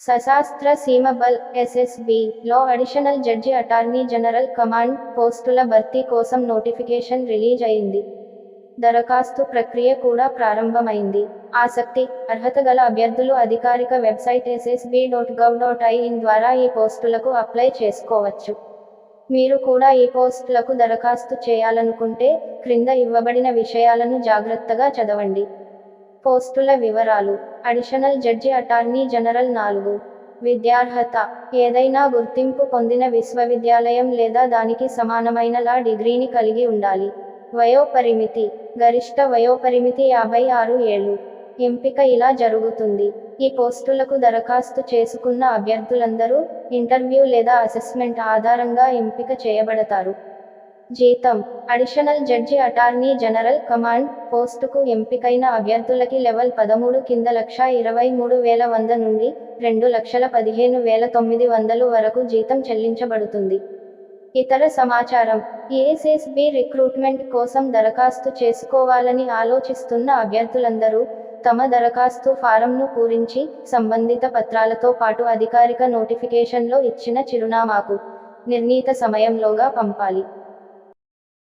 సశాస్త్ర సీమ బల్ ఎస్ఎస్బి లో additional judge attorney general command పోస్టుల భర్తీ కోసం నోటిఫికేషన్ రిలీజ్ అయింది. దరఖాస్తు ప్రక్రియ కూడా ప్రారంభమైంది. ఆసక్తి అర్హత గల అభ్యర్థులు అధికారిక website SSB dot gov dot in ద్వారా ఈ పోస్టులకు అప్లై చేసుకోవచ్చు. మీరు కూడా ఈ పోస్టులకు దరఖాస్తు చేయాలనుకుంటే క్రింద ఇవ్వబడిన విషయాలను జాగ్రత్తగా చదవండి. పోస్టుల వివరాలు. అడిషనల్ జడ్జి అటార్నీ జనరల్ నాలుగు. విద్యార్హత. ఏదైనా గుర్తింపు పొందిన విశ్వవిద్యాలయం లేదా దానికి సమానమైన లా డిగ్రీని కలిగి ఉండాలి. వయోపరిమితి. గరిష్ట వయోపరిమితి యాభై ఆరు ఏళ్ళు. ఎంపిక ఇలా జరుగుతుంది. ఈ పోస్టులకు దరఖాస్తు చేసుకున్న అభ్యర్థులందరూ ఇంటర్వ్యూ లేదా అసెస్మెంట్ ఆధారంగా ఎంపిక చేయబడతారు. జీతం. Additional judge attorney general command పోస్టుకు ఎంపికైన అభ్యర్థులకి లెవెల్ పదమూడు కింద లక్ష ఇరవై మూడు వేల వంద నుండి రెండు లక్షల పదిహేను వేల తొమ్మిది వందలు వరకు జీతం చెల్లించబడుతుంది. ఇతర సమాచారం ఏఎస్ఎస్బి రిక్రూట్మెంట్ కోసం దరఖాస్తు చేసుకోవాలని ఆలోచిస్తున్న అభ్యర్థులందరూ తమ దరఖాస్తు ఫారంను పూరించి సంబంధిత పత్రాలతో పాటు అధికారిక నోటిఫికేషన్లో ఇచ్చిన చిరునామాకు నిర్ణీత సమయంలోగా పంపాలి.